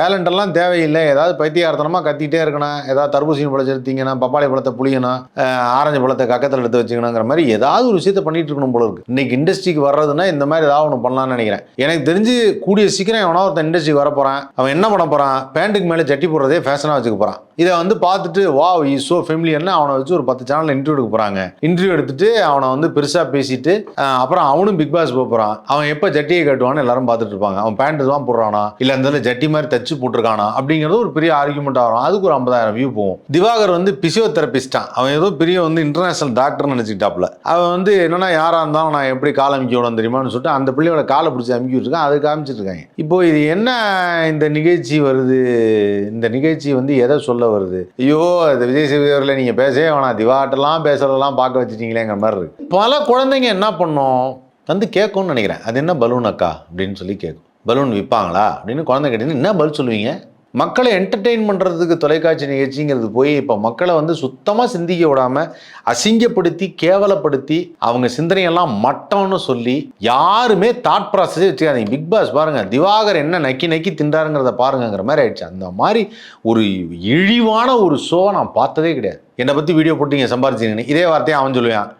டேலண்டெல்லாம் தேவையில்லை. ஏதாவது பைத்தியார்த்தனமாக கத்திக்கிட்டே இருக்கணும். ஏதாவது தர்பூசணி பழத்தை செலுத்திங்கன்னா பப்பாளி பழத்தை புளியணும் ஆரஞ்சு பழத்தை கக்கத்தில் எடுத்து வச்சுக்கணுங்கிற மாதிரி ஏதாவது ஒரு விஷயத்தை பண்ணிட்டு இருக்கணும் போல இருக்கு. இன்னைக்கு இண்டஸ்ட்ரிக்கு வர்றதுன்னா இந்த மாதிரி ஏதாவது ஒன்று பண்ணலாம்னு நினைக்கிறேன். எனக்கு தெரிஞ்சு கூடிய சீக்கிரம் எவனோ ஒருத்தன் இண்டஸ்ட்ரிக்கு வர போகிறான் அவன் என்ன பண்ண போகிறான் பேண்ட்டுக்கு மேலே ஜட்டி போடுறதே ஃபேஷனாக வச்சுக்க போகிறான் இதை வந்து பார்த்துட்டு வா இ ஸோ ஃபெமிலியர்னு அவனை வச்சு ஒரு பத்து சேனல் இன்டர்வியூ எடுக்க போகிறாங்க இன்டர்வியூ எடுத்துட்டு அவனை வந்து பெருசாக பேசிட்டு அப்புறம் அவனும் பிக் பாஸ் போகிறான் அவன் எப்போ ஜட்டியை கட்டுவான்னு எல்லாரும் பார்த்துட்டு இருப்பாங்க. அவன் பேண்ட் தான் போடுறானா? இல்லை அந்த ஜட்டி மாதிரி தச்சு போட்டிருக்கானா? அப்படிங்கிறது ஒரு பெரிய ஆர்குமெண்ட் ஆகும் அதுக்கு ஒரு ஐம்பதாயிரம் வியூ போகும். திவாகர் வந்து பிசியோதெரபிஸ்டான் அவன் ஏதோ பெரிய வந்து இன்டர்நேஷனல் டாக்டர்னு நினச்சிக்கிட்டாப்புல. அவன் வந்து என்னன்னா யாராக இருந்தாலும் நான் எப்படி கால் அமைக்க விடணும் தெரியுமான்னு சொல்லிட்டு அந்த பிள்ளையோட காலை பிடிச்சி அமுக்கி விட்டுருக்கான். அது காமிச்சிட்டு இருக்காங்க. இப்போ இது என்ன இந்த நிகழ்ச்சி வருது? இந்த நிகழ்ச்சி வந்து எதை சொல்ல வருது? ஐயோ இந்த விஜய் சேவியரில் நீங்கள் பேசவே வேணாம். திவாட்டெல்லாம் பேசுறதெல்லாம் பார்க்க வச்சுட்டீங்களேங்கிற மாதிரி இருக்கு. பல குழந்தைங்க என்ன பண்ணோம்? வந்து கேட்கும்னு நினைக்கிறேன். அது என்ன பலூன் அக்கா? அப்படின்னு சொல்லி கேட்கும். பலூன் விற்பாங்களா? அப்படின்னு குழந்தை கேட்டீங்கன்னா என்ன பதில் சொல்லுவீங்க? மக்களை என்டர்டெயின் பண்ணுறதுக்கு தொலைக்காட்சி நிகழ்ச்சிங்கிறது போய் இப்போ மக்களை வந்து சுத்தமாக சிந்திக்க விடாமல் அசிங்கப்படுத்தி கேவலப்படுத்தி அவங்க சிந்தனையெல்லாம் மட்டம்னு சொல்லி யாருமே தாட் ப்ராசஸே வச்சுக்காதீங்க. பிக் பாஸ் பாருங்கள் திவாகர் என்ன நக்கி நக்கி தின்றாருங்கிறத பாருங்கங்கிற மாதிரி ஆயிடுச்சு. அந்த மாதிரி ஒரு இழிவான ஒரு ஷோவை நான் பார்த்ததே கிடையாது. என்னை பற்றி வீடியோ போட்டு நீங்கள் சம்பாரிச்சிங்கன்னு. இதே வார்த்தையை அவன் சொல்லுவான்.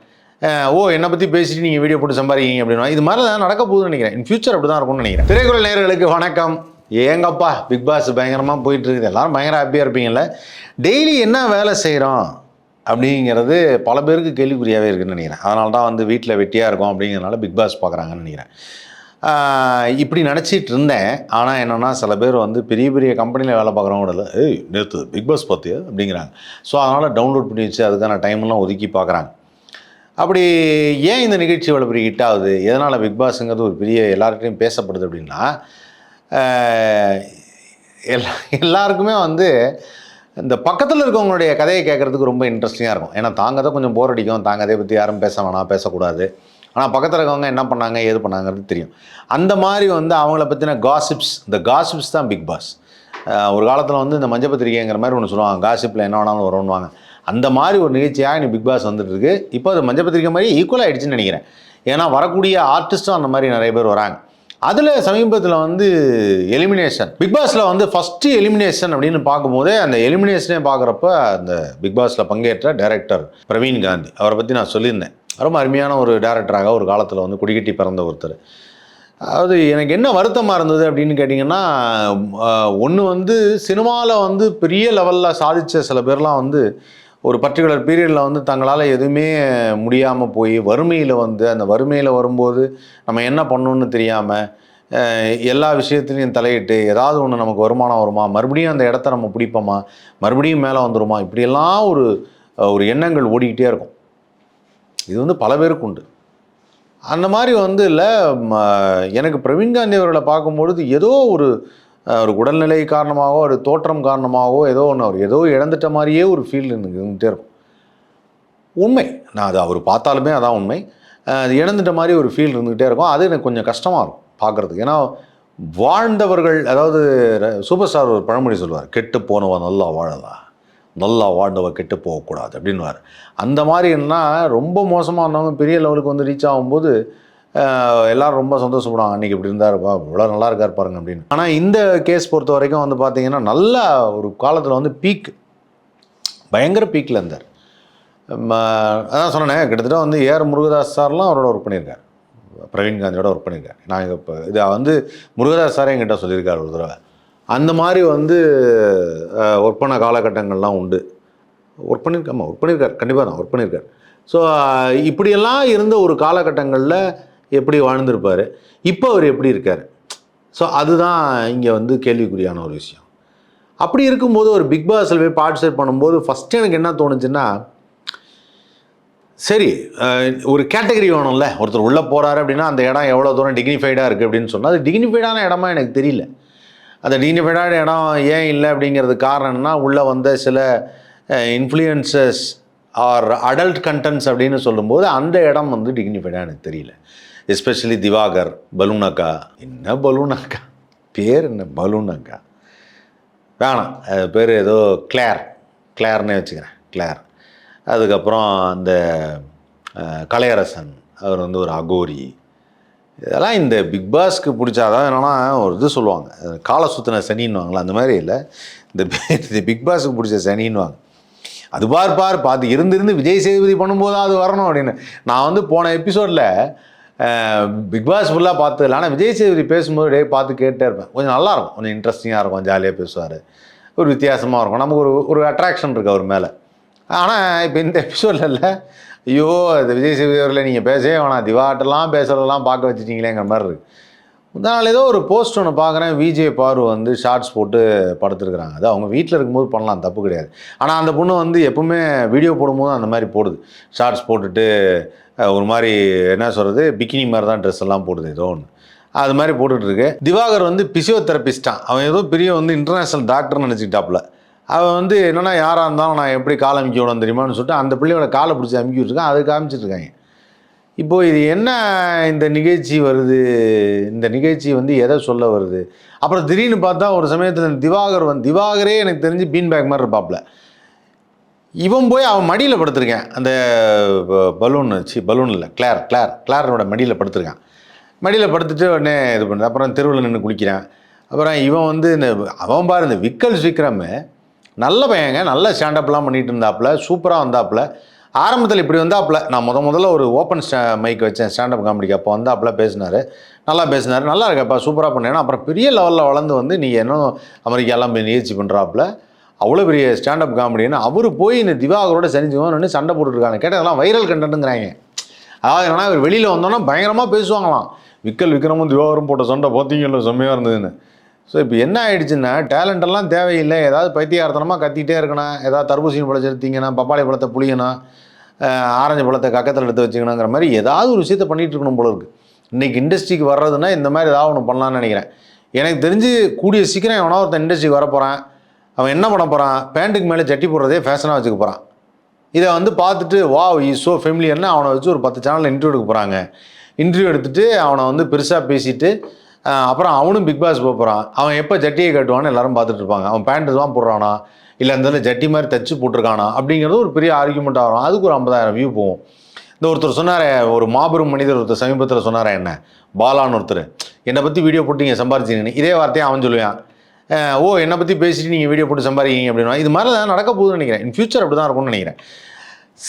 ஓ என்னை பற்றி பேசிட்டு நீங்கள் வீடியோ போட்டு சம்பாதிக்கீங்க அப்படின்னா இது மாதிரி தான் நடக்க போகுதுன்னு நினைக்கிறேன். இன் ஃபியூச்சர் அப்படி தான் இருக்கும்னு நினைக்கிறேன். திரைக்குறள் நேர்களுக்கு வணக்கம். ஏங்கப்பா பிக் பாஸ் பயங்கரமாக போயிட்டு இருக்குது எல்லாரும் பயங்கர ஹாப்பியாக இருப்பீங்கல்ல. டெய்லி என்ன வேலை செய்கிறோம் அப்படிங்கிறது பல பேருக்கு கேள்விக்குறியாகவே இருக்குன்னு நினைக்கிறேன். அதனால தான் வந்து வீட்டில் வெட்டியாக இருக்கும் அப்படிங்கிறனால பிக் பாஸ் பார்க்குறாங்கன்னு நினைக்கிறேன். இப்படி நினச்சிட்டு இருந்தேன். ஆனால் என்னென்னா சில பேர் வந்து பெரிய பெரிய கம்பெனியில் வேலை பார்க்குறவங்க இல்லை ஏய் நேற்று பிக் பாஸ் பார்த்தியா? அப்படிங்கிறாங்க. ஸோ அதனால் டவுன்லோட் பண்ணி வச்சு அதுக்கான டைம்லாம் ஒதுக்கி பார்க்குறாங்க. அப்படி ஏன் இந்த நிகழ்ச்சி இவ்வளோ பெரிய ஹிட் ஆகுது? எதனால் பிக் பாஸுங்கிறது ஒரு பெரிய எல்லார்கிட்டையும் பேசப்படுது அப்படின்னா எல்லா எல்லாருக்குமே வந்து இந்த பக்கத்தில் இருக்கவங்களுடைய கதையை கேட்குறதுக்கு ரொம்ப இன்ட்ரெஸ்டிங்காக இருக்கும். ஏன்னா தாங்க தான் கொஞ்சம் போர் அடிக்கும். தாங்க அதை பற்றி யாரும் பேச வேணாம் பேசக்கூடாது. ஆனால் பக்கத்தில் இருக்கவங்க என்ன பண்ணாங்க ஏது பண்ணாங்கிறது தெரியும். அந்த மாதிரி வந்து அவங்கள பற்றின காசிப்ஸ் இந்த காசிப்ஸ் தான் பிக் பாஸ் ஒரு காலத்தில் வந்து இந்த மஞ்சள் பத்திரிகைங்கிற மாதிரி ஒன்று சொல்லுவாங்க. காசிப்பில் என்ன வேணாலும் வரும்னுவாங்க. அந்த மாதிரி ஒரு நிகழ்ச்சியாக இன்னைக்கு பிக் பாஸ் வந்துட்டுருக்கு. இப்போ அது மஞ்சள் பத்திரிக்கை மாதிரி ஈக்குவல் ஆகிடுச்சுன்னு நினைக்கிறேன். ஏன்னா வரக்கூடிய ஆர்டிஸ்ட்டும் அந்த மாதிரி நிறைய பேர் வராங்க. அதில் சமீபத்தில் வந்து எலிமினேஷன் பிக் பாஸில் வந்து ஃபஸ்ட்டு எலிமினேஷன் அப்படின்னு பார்க்கும்போதே அந்த எலிமினேஷனே பார்க்குறப்ப அந்த பிக் பாஸில் பங்கேற்ற டைரக்டர் பிரவீன் காந்தி. அவரை பற்றி நான் சொல்லியிருந்தேன். ரொம்ப அருமையான ஒரு டேரக்டராக ஒரு காலத்தில் வந்து குடிக்கட்டி பிறந்த ஒருத்தர். அதாவது எனக்கு என்ன வருத்தமாக இருந்தது அப்படின்னு கேட்டிங்கன்னா ஒன்று வந்து சினிமாவில் வந்து பெரிய லெவலில் சாதித்த சில பேர்லாம் வந்து ஒரு பர்டிகுலர் பீரியடில் வந்து தங்களால் எதுவுமே முடியாமல் போய் வறுமையில் வந்து அந்த வறுமையில் வரும்போது நம்ம என்ன பண்ணணும்னு தெரியாமல் எல்லா விஷயத்துலையும் தலையிட்டு ஏதாவது ஒன்று நமக்கு வருமானம் வருமா? மறுபடியும் அந்த இடத்த நம்ம பிடிப்போமா? மறுபடியும் மேலே வந்துடுமா இப்படியெல்லாம் ஒரு ஒரு எண்ணங்கள் ஓடிக்கிட்டே இருக்கும். இது வந்து பல பேருக்கு உண்டு. அந்த மாதிரி வந்து இல்லை எனக்கு பிரவீன் காந்தி அவர்களை பார்க்கும்பொழுது ஏதோ ஒரு ஒரு உடல்நிலை காரணமாகவோ ஒரு தோற்றம் காரணமாகவோ ஏதோ ஒன்று அவர் ஏதோ இழந்துட்ட மாதிரியே ஒரு ஃபீல் இருந்துகிட்டே இருக்கும். உண்மை. நான் அது அவர் பார்த்தாலுமே அதான் உண்மை. அது இழந்துட்ட மாதிரி ஒரு ஃபீல் இருந்துகிட்டே இருக்கும். அது எனக்கு கொஞ்சம் கஷ்டமாக இருக்கும் பார்க்குறதுக்கு. ஏன்னா வாழ்ந்தவர்கள் அதாவது சூப்பர் ஸ்டார் ஒரு பழமொழி சொல்லுவார் கெட்டு போனவன் நல்லா வாழலாம் நல்லா வாழ்ந்தவ கெட்டு போகக்கூடாது அப்படின்னுவார். அந்த மாதிரி என்ன ரொம்ப மோசமாக இருந்தவங்க பெரிய லெவலுக்கு வந்து ரீச் ஆகும்போது எல்லாரும் ரொம்ப சந்தோஷப்படுவாங்க. அன்றைக்கி இப்படி இருந்தாருப்பா இவ்வளோ நல்லா இருக்கார் பாருங்க அப்படின்னு. ஆனால் இந்த கேஸ் பொறுத்த வரைக்கும் வந்து பார்த்தீங்கன்னா நல்ல ஒரு காலத்தில் வந்து பீக் பயங்கர பீக்கில் இருந்தார். அதான் சொன்னேன் கிட்டத்தட்ட வந்து ஏஆர் முருகதாஸ் சார்லாம் அவரோட ஒர்க் பண்ணியிருக்கார். பிரவீன் காந்தியோட ஒர்க் பண்ணியிருக்கார். நான் இப்போ இது வந்து முருகதாஸ் சாரே என்கிட்ட சொல்லியிருக்கார் ஒரு தடவை. அந்த மாதிரி வந்து ஒர்க் பண்ண காலகட்டங்கள்லாம் உண்டு. ஒர்க் பண்ணியிருக்காமா ஒர்க் பண்ணியிருக்கார். கண்டிப்பாக தான் ஒர்க் பண்ணியிருக்கார். ஸோ இப்படியெல்லாம் இருந்த ஒரு காலகட்டங்களில் எப்படி வாழ்ந்திருப்பார்? இப்போ அவர் எப்படி இருக்கார்? ஸோ அதுதான் இங்கே வந்து கேள்விக்குறியான ஒரு விஷயம். அப்படி இருக்கும்போது ஒரு பிக் பாஸில் போய் பார்ட்டிசிபேட் பண்ணும்போது ஃபஸ்ட்டு எனக்கு என்ன தோணுச்சுன்னா சரி ஒரு கேட்டகரி வேணும்ல. ஒருத்தர் உள்ளே போகிறாரு அப்படின்னா அந்த இடம் எவ்வளோ தூரம் டிக்னிஃபைடாக இருக்குது அப்படின்னு சொன்னால் அது டிக்னிஃபைடான இடமா எனக்கு தெரியல. அந்த டிக்னிஃபைடான இடம் ஏன் இல்லை அப்படிங்கிறது காரணம்னா உள்ளே வந்த சில இன்ஃப்ளூயன்சஸ் ஆர் அடல்ட் கண்டென்ட்ஸ் அப்படின்னு சொல்லும்போது அந்த இடம் வந்து டிக்னிஃபைடாக எனக்கு தெரியல. எஸ்பெஷலி திவாகர் பலூனக்கா என்ன பலூனக்கா பேர் என்ன பலூனக்கா வேணாம். அது பேர் ஏதோ கிளேர் கிளேர்னே வச்சுக்கிறேன். கிளேர் அதுக்கப்புறம் அந்த கலையரசன். அவர் வந்து ஒரு அகோரி. இதெல்லாம் இந்த பிக் பாஸ்க்கு பிடிச்சாதான் என்னென்னா ஒரு இது சொல்லுவாங்க. காலை சுற்றின சனின்னுவாங்களா அந்த மாதிரி இல்லை. இந்த இந்த பிக் பாஸ்க்கு பிடிச்ச சனின்னுவாங்க. அது பார் பார் பார்த்து இருந்திருந்து விஜய் சேதுபதி பண்ணும்போது அது வரணும் அப்படின்னு. நான் வந்து போன எபிசோடில் பிக் பாஸ் ஃபுல்லாக பார்த்ததில்ல ஆனால் விஜய் சேதுபதி பேசும்போது டே பார்த்து கேட்டே இருப்பேன். கொஞ்சம் நல்லாயிருக்கும் கொஞ்சம் இன்ட்ரெஸ்டிங்காக இருக்கும். ஜாலியாக பேசுவார். ஒரு வித்தியாசமாக இருக்கும். நமக்கு ஒரு ஒரு அட்ராக்ஷன் இருக்குது அவர் மேலே. ஆனால் இப்போ இந்த எபிசோடில் இல்லை. ஐயோ இந்த விஜய் சேதுபதி அவர்களை நீங்கள் பேசவே வேணாம். திவாட்டெல்லாம் பேசுகிறதெல்லாம் பார்க்க வச்சுட்டீங்களேங்கிற மாதிரி இருக்குது முந்தா நாள் ஏதோ ஒரு போஸ்ட் ஒன்று பார்க்குறேன். விஜய் பாரு வந்து ஷார்ட்ஸ் போட்டு படுத்துருக்குறாங்க. அது அவங்க வீட்டில் இருக்கும்போது பண்ணலாம். தப்பு கிடையாது. ஆனால் அந்த பொண்ணு வந்து எப்பவுமே வீடியோ போடும்போது அந்த மாதிரி போடுது. ஷார்ட்ஸ் போட்டுட்டு ஒரு மாதிரி என்ன சொல்கிறது பிக்கினி மாதிரி தான் ட்ரெஸ் எல்லாம் போடுது ஏதோ ஒன்று அது மாதிரி போட்டுட்ருக்கு திவாகர் வந்து பிசியோதெரபிஸ்டான் அவன் ஏதோ பெரிய வந்து இன்டர்நேஷ்னல் டாக்டர்னு நினச்சிக்கிட்டாப்புல. அவன் வந்து என்னென்னா யாராக இருந்தாலும் நான் எப்படி கால் அமுக்கி விடணும் தெரியுமான்னு சொல்லிட்டு அந்த பிள்ளையோட காலை பிடிச்சி அமுக்கி விட்டுருக்கான். அது காமிச்சிட்ருக்காங்க இப்போது இது என்ன இந்த நிகழ்ச்சி வருது? இந்த நிகழ்ச்சி வந்து எதை சொல்ல வருது? அப்புறம் திடீர்னு பார்த்தா ஒரு சமயத்தில் திவாகர் வந்து திவாகரே எனக்கு தெரிஞ்சு பீன் பேக் மாதிரி இருப்பாப்புல. இவன் போய் அவன் மடியில் படுத்திருக்கேன். அந்த பலூன் சி பலூன் இல்லை கிளார் கிளார் கிளாரோட மடியில் படுத்திருக்கான். மடியில் படுத்துட்டு உடனே இது பண்ணுது அப்புறம் தெருவில் நின்று குளிக்கிறான். அப்புறம் இவன் வந்து இந்த அவன் பாரு இந்த விக்கல் சீக்கிரமே நல்ல பையங்க நல்ல ஸ்டாண்டப்லாம் பண்ணிட்டு இருந்தாப்புல சூப்பராக வந்தாப்புல. ஆரம்பத்தில் இப்படி வந்தாப்புல நான் முத முதல்ல ஒரு ஓப்பன் ஸ்டா மைக் வச்சேன் ஸ்டாண்டப் காமெடிக்கு அப்போ வந்தாப்புல பேசினார். நல்லா பேசினார். நல்லா இருக்கப்பா சூப்பராக பண்ணேன்னா அப்புறம் பெரிய லெவலில் வளர்ந்து வந்து நீங்கள் இன்னும் அமெரிக்காலாம் போய் நிகழ்ச்சி பண்ணுறாப்புல அவ்வளோ பெரிய ஸ்டாண்டப் காமெடின்னு அவர் போய் இந்த திவாகரோட செஞ்சுவோம்னு சண்டை போட்டுருக்காங்க கேட்டால் அதெல்லாம் வைரல் கண்டென்ட்டுங்கிறாங்க அதாவது என்னன்னா இவர் வெளியில் வந்தோன்னா பயங்கரமாக பேசுவாங்களாம். விக்கல் விக்ரமும் திவாகரும் போட்ட சண்டை பார்த்தீங்கல்ல செம்மையாக இருந்ததுன்னு. ஸோ இப்போ என்ன ஆயிடுச்சுன்னா talent எல்லாம் தேவையில்லை. ஏதாவது பைத்தியார்த்தனமாக கத்திக்கிட்டே இருக்கணும். ஏதாவது தர்பூசணி பழம் செலுத்திங்கன்னா பப்பாளி பழத்தை புளியணும் ஆரஞ்சு பழத்தை கக்கத்தில் எடுத்து வச்சுக்கணுங்கிற மாதிரி ஏதாவது ஒரு விஷயத்த பண்ணிகிட்டு இருக்கணும் போல இருக்குது இன்றைக்கி இண்டஸ்ட்ரிக்கு வர்றதுன்னா இந்த மாதிரி ஏதாவது ஒன்று பண்ணலான்னு நினைக்கிறேன். எனக்கு தெரிஞ்சு கூடிய சீக்கிரம் எவனோ ஒருத்தன் இண்டஸ்ட்ரிக்கு வர அவன் என்ன பண்ண போகிறான் பேண்ட்டுக்கு மேலே ஜட்டி போடுறதே ஃபேஷனாக வச்சுக்க போகிறான் இதை வந்து பார்த்துட்டு வா இ ஸோ ஃபெமிலியர்னு அவனை வச்சு ஒரு பத்து சேனலில் இன்டர்வியூ எடுக்க போகிறாங்க இன்டர்வியூ எடுத்துட்டு அவனை வந்து பெருசாக பேசிட்டு அப்புறம் அவனும் பிக் பாஸ் போக போகிறான் அவன் எப்போ ஜட்டியை கட்டுவான்னு எல்லாரும் பார்த்துட்டு இருப்பாங்க. அவன் பேண்ட்டு தான் போடுறானா? இல்லை அந்த ஜட்டி மாதிரி தச்சு போட்டிருக்கானா? அப்படிங்கிறது ஒரு பெரிய ஆர்குமெண்ட் ஆகும் அதுக்கு ஒரு ஐம்பதாயிரம் வியூ போகும். இந்த ஒருத்தர் சொன்னார் ஒரு மாபெரும் மனிதர் ஒருத்தர் சமீபத்தில் சொன்னாரா என்ன? பாலான்னு ஒருத்தர். என்னை பற்றி வீடியோ போட்டு நீங்கள் சம்பாரிச்சிங்கன்னு. இதே வார்த்தையை அவன் சொல்லுவான். ஓ என்னை பற்றி பேசிட்டு நீங்கள் வீடியோ போட்டு சம்பாதிக்கிறீங்க அப்படின்னா இது மாதிரி தான் நடக்க போகுதுன்னு நினைக்கிறேன். இன் ஃபியூச்சர் அப்படி தான் இருக்கும்னு நினைக்கிறேன்.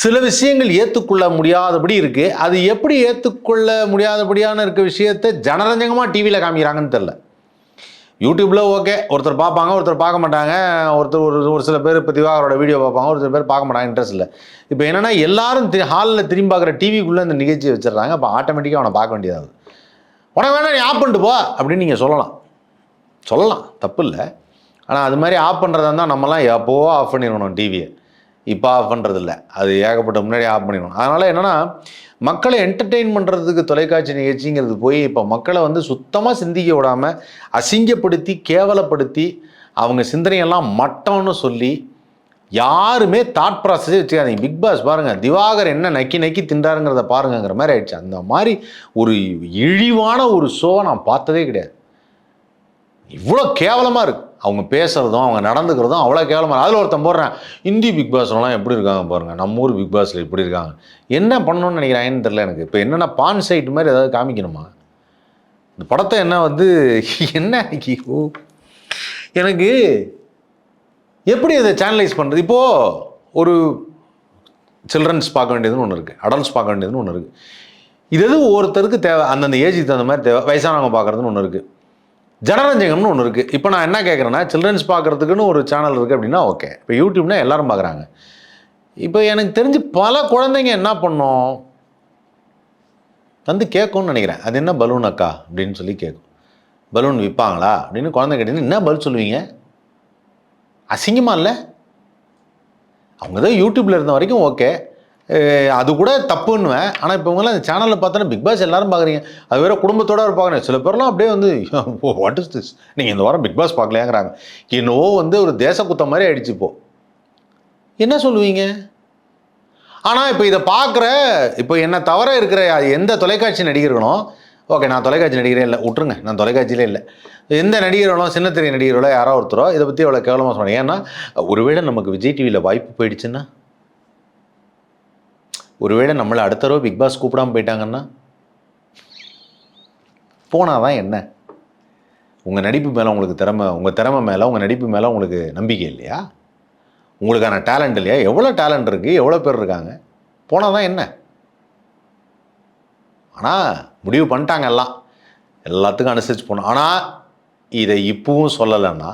சில விஷயங்கள் ஏற்றுக்கொள்ள முடியாதபடி இருக்குது அது எப்படி ஏற்றுக்கொள்ள முடியாதபடியான இருக்க விஷயத்தை ஜனரஞ்சகமாக டிவியில் காமிக்கிறாங்கன்னு தெரில யூடியூப்பில் ஓகே ஒருத்தர் பார்ப்பாங்க ஒருத்தர் பார்க்க மாட்டாங்க. ஒருத்தர் ஒரு ஒரு சில பேர் இப்போ திவாகரோட வீடியோ பார்ப்பாங்க ஒரு சில பேர் பார்க்க மாட்டாங்க இன்ட்ரெஸ்ட் இல்லை. இப்போ என்னென்னா எல்லாரும் ஹாலில் திரும்பி பார்க்குற டிவிக்குள்ளே இந்த நிகழ்ச்சியை வச்சிடுறாங்க. அப்போ ஆட்டோமேட்டிக்காக அவனை பார்க்க வேண்டியதாகுது உனக்கு வேணா நீ ஆப் பண்ணிட்டு போ அப்படின்னு நீங்கள் சொல்லலாம். சொல்லலாம் தப்பு இல்லை ஆனால் அது மாதிரி ஆஃப் பண்ணுறதா இருந்தால் நம்மலாம் எப்போவோ ஆஃப் பண்ணிடணும் டிவியை இப்போ ஆஃப் பண்ணுறதில்ல அது ஏகப்பட்ட முன்னாடி ஆஃப் பண்ணிடணும் அதனால் என்னென்னா மக்களை என்டர்டெயின் பண்ணுறதுக்கு தொலைக்காட்சி நிகழ்ச்சிங்கிறது போய் இப்போ மக்களை வந்து சுத்தமாக சிந்திக்க விடாமல் அசிங்கப்படுத்தி கேவலப்படுத்தி அவங்க சிந்தனையெல்லாம் மட்டம்னு சொல்லி யாருமே தாட் ப்ராசஸே வச்சுக்காதீங்க. பிக் பாஸ் பாருங்கள் திவாகர் என்ன நக்கி நக்கி தின்றாருங்கிறத பாருங்கங்கிற மாதிரி ஆயிடுச்சு. அந்த மாதிரி ஒரு இழிவான ஒரு ஷோவை நான் பார்த்ததே கிடையாது. இவ்வளோ கேவலமாக இருக்கு. அவங்க பேசுகிறதும் அவங்க நடந்துக்கிறதும் அவ்வளோ கேவலமாக அதில் ஒருத்தன் போடுறேன் இந்தி பிக் பாஸ்லாம் எப்படி இருக்காங்க பாருங்கள் நம்ம ஊர் பிக் பாஸில் இப்படி இருக்காங்க. என்ன பண்ணணும்னு நினைக்கிறாங்கன்னு தெரில எனக்கு. இப்போ என்னென்னா பான் சைட் மாதிரி ஏதாவது காமிக்கணுமா? இந்த படத்தை என்ன வந்து என்ன எனக்கு எப்படி அதை சேனலைஸ் பண்ணுறது இப்போது ஒரு சில்ட்ரன்ஸ் பார்க்க வேண்டியதுன்னு ஒன்று இருக்குது அடல்ட்ஸ் பார்க்க வேண்டியதுன்னு ஒன்று இருக்குது இது எது ஒருத்தருக்கு தேவை? அந்தந்த ஏஜுக்கு தகுந்த மாதிரி தேவை. வயசானவங்க பார்க்குறதுன்னு ஒன்று இருக்குது ஜனரஞ்சகம்னு ஒன்று இருக்குது இப்போ நான் என்ன கேட்குறேன்னா சில்ட்ரன்ஸ் பார்க்குறதுக்குன்னு ஒரு சேனல் இருக்குது அப்படின்னா ஓகே இப்போ யூடியூப்னா எல்லோரும் பார்க்குறாங்க இப்போ எனக்கு தெரிஞ்சு பல குழந்தைங்க என்ன பண்ணோம்? வந்து கேட்கும்னு நினைக்கிறேன். அது என்ன பலூன் அக்கா? அப்படின்னு சொல்லி கேட்கும் பலூன் விற்பாங்களா அப்படின்னு குழந்தை கேட்டீங்கன்னா என்ன பதில் சொல்லுவீங்க? அசிங்கமாக இல்லை? அவங்க தான் யூடியூப்பில் இருந்த வரைக்கும் ஓகே அது கூட தப்புன்னுவேன். ஆனால் இப்போ இவங்களாம் அந்த சேனலில் பார்த்தோன்னா பிக் பாஸ் எல்லாரும் பார்க்குறீங்க. அது வேற குடும்பத்தோடு இருப்பாங்க சில பேர்லாம் அப்படியே வந்து வாட் இஸ் திஸ் நீங்கள் இந்த வாரம் பிக் பாஸ் பார்க்கலையாங்கிறாங்க. என்னவோ வந்து ஒரு தேச குத்தம் மாதிரி ஆயிடுச்சு இப்போ. என்ன சொல்லுவீங்க? ஆனால் இப்போ இதை பார்க்குற இப்போ என்னை தவிர இருக்கிற எந்த தொலைக்காட்சி நடிகர்களும் ஓகே நான் தொலைக்காட்சி நடிகரே இல்லை. விட்டுருங்க. நான் தொலைக்காட்சியிலே இல்லை. எந்த நடிகர்களோ சின்னத்திரை நடிகர்களோ யாரோ ஒருத்தரோ இதை பற்றி அவ்வளோ கேவலமாக சொன்னேன் ஏன்னா ஒருவேளை நமக்கு விஜய் டிவியில் வாய்ப்பு போயிடுச்சுன்னா? ஒருவேளை நம்மளை அடுத்த தடவை பிக் பாஸ் கூப்பிடாம போயிட்டாங்கன்னா? போனால் தான் என்ன? உங்கள் நடிப்பு மேலே உங்களுக்கு திறமை உங்கள் திறமை மேலே உங்கள் நடிப்பு மேலே உங்களுக்கு நம்பிக்கை இல்லையா? உங்களுக்கான டேலண்ட் இல்லையா? எவ்வளோ டேலண்ட் இருக்குது எவ்வளோ பேர் இருக்காங்க? போனால் தான் என்ன? ஆனால் முடிவு பண்ணிட்டாங்க எல்லாம். எல்லாத்துக்கும் அனுசரித்து போனோம். ஆனால் இதை இப்பவும் சொல்லலைன்னா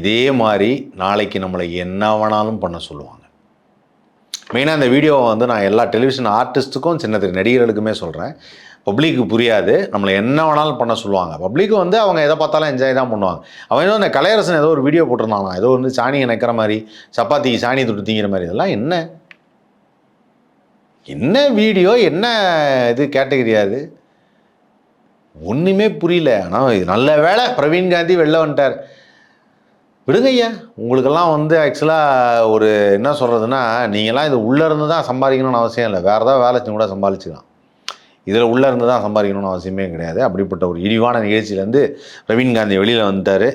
இதே மாதிரி நாளைக்கு நம்மளை என்ன வேணாலும் பண்ண சொல்லுவாங்க. மெயினாக இந்த வீடியோவை வந்து நான் எல்லா டெலிவிஷன் ஆர்டிஸ்ட்டுக்கும் சின்ன நடிகர்களுக்குமே சொல்கிறேன் பப்ளிக்கு புரியாது. நம்மளை என்ன வேணாலும் பண்ண சொல்லுவாங்க. பப்ளிக்கு வந்து அவங்க எதை பார்த்தாலும் என்ஜாய் தான் பண்ணுவாங்க. அவன் ஏதோ இந்த கலையரசன் ஏதோ ஒரு வீடியோ போட்டிருந்தானா. ஏதோ வந்து சாணியை நிற்கிற மாதிரி சப்பாத்திக்கு சாணி தொட்டு தீங்கிற மாதிரி. இதெல்லாம் என்ன? என்ன வீடியோ என்ன இது கேட்டகரி அது? ஒன்றுமே புரியல. ஆனால் இது நல்ல வேளை பிரவீன் காந்தி வெளில வந்துட்டார். விடுங்க ஐயா உங்களுக்கெல்லாம் வந்து ஆக்சுவலாக ஒரு என்ன சொல்கிறதுனா நீங்களாம் இது உள்ளே இருந்து தான் சம்பாதிக்கணும்னு அவசியம் இல்லை. வேறு ஏதாவது வேலை செஞ்சு கூட சம்பாதிச்சுக்கலாம். இதில் உள்ளே இருந்து தான் சம்பாதிக்கணும்னு அவசியமே கிடையாது. அப்படிப்பட்ட ஒரு இழிவான நிகழ்ச்சியிலேருந்து பிரவீன் காந்தி வெளியில் வந்துட்டார்.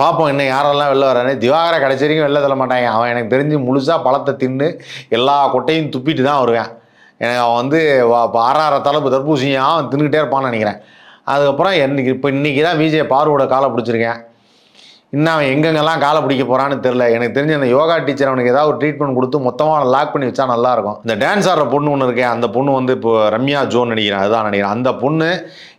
பார்ப்போம் இன்னும் யாரெல்லாம் வெளில வரானே திவாகர கடைசி வரைக்கும் வெளில தள்ள மாட்டாங்க. அவன் எனக்கு தெரிஞ்சு முழுசாக பழத்தை தின்னு எல்லா கொட்டையும் துப்பிட்டு தான் வருவேன். எனக்கு அவன் வந்து ஆறார தலைப்பு தர்பூசணியாக அவன் தின்னுக்கிட்டே இருப்பான்னு நினைக்கிறேன். அதுக்கப்புறம் என்னைக்கு இப்போ இன்றைக்கி தான் விஜய் பார்வோட காலை பிடிச்சிருக்கேன். இன்னும் அவன் எங்கெங்கெல்லாம் காலை பிடிக்க போகிறான்னு தெரில எனக்கு தெரிஞ்ச அந்த யோகா டீச்சர் அவனுக்கு ஏதாவது ஒரு ட்ரீட்மெண்ட் கொடுத்து மொத்தமாக லாக் பண்ணி வச்சா நல்லாயிருக்கும் இந்த டான்ஸ் ஆடுற பொண்ணு ஒன்று இருக்கேன் அந்த பொண்ணு வந்து இப்போ ரம்யா ஜோன் நினைக்கிறேன் அதுதான் நினைக்கிறேன் அந்த பொண்ணு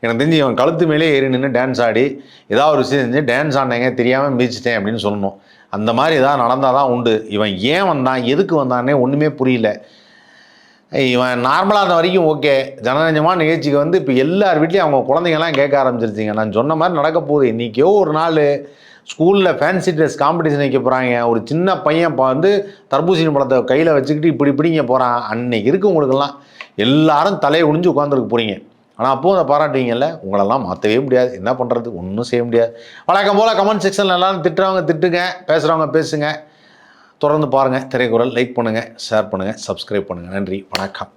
எனக்கு தெரிஞ்சு இவன் கழுத்து மேலே ஏறி நின்று டான்ஸ் ஆடி ஏதாவது ஒரு விஷயம் செஞ்சு டான்ஸ் ஆடினேங்க தெரியாமல் மிதிச்சிட்டேன் அப்படின்னு சொல்லணும். அந்த மாதிரி ஏதாவது நடந்தால் தான் உண்டு. இவன் ஏன் வந்தான் எதுக்கு வந்தானே ஒன்றுமே புரியல. இவன் நார்மலாக இருந்த வரைக்கும் ஓகே ஜனரஞ்சமான நிகழ்ச்சிக்கு வந்து இப்போ எல்லார் வீட்லேயும் அவங்க குழந்தைங்கலாம் கேட்க ஆரம்பிச்சிருச்சிங்க. நான் சொன்ன மாதிரி நடக்க போகுது. இன்றைக்கோ ஒரு நாள் ஸ்கூலில் ஃபேன்சி ட்ரெஸ் காம்படிஷன் வைக்க போகிறாங்க ஒரு சின்ன பையன் இப்போ வந்து தர்பூசணி பழத்தை கையில் வச்சுக்கிட்டு இப்படி பிடிங்க போகிறான் அன்னைக்கு இருக்கு உங்களுக்கெல்லாம். எல்லாரும் தலையை ஒழிஞ்சு உட்காந்துருக்கு போகிறீங்க ஆனால் அப்போது அதை பாராட்டுவீங்கல்ல? உங்களெல்லாம் மாற்றவே முடியாது. என்ன பண்ணுறது ஒன்றும் செய்ய முடியாது. வழக்கம் போல் கமெண்ட் செக்ஷனில் எல்லாரும் திட்டுறவங்க திட்டுங்க பேசுகிறவங்க பேசுங்க. தொடர்ந்து பாருங்கள் திரைக்குறள் லைக் பண்ணுங்கள் ஷேர் பண்ணுங்கள் சப்ஸ்கிரைப் பண்ணுங்கள் நன்றி. வணக்கம்.